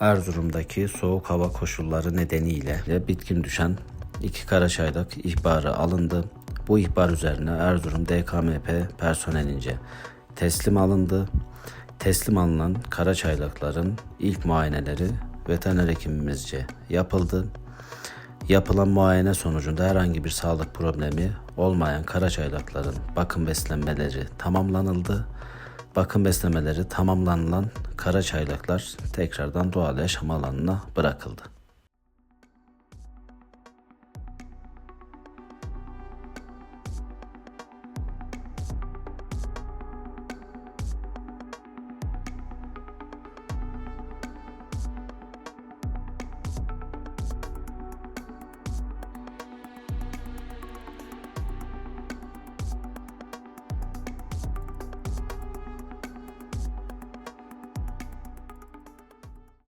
Erzurum'daki soğuk hava koşulları nedeniyle bitkin düşen iki karaçaylak ihbarı alındı. Bu ihbar üzerine Erzurum DKMP personelince teslim alındı. Teslim alınan karaçaylakların ilk muayeneleri veteriner hekimimizce yapıldı. Yapılan muayene sonucunda herhangi bir sağlık problemi olmayan karaçaylakların bakım beslenmeleri tamamlanıldı. Bakım beslemeleri tamamlanılan karaçaylaklar tekrardan doğal yaşam alanına bırakıldı.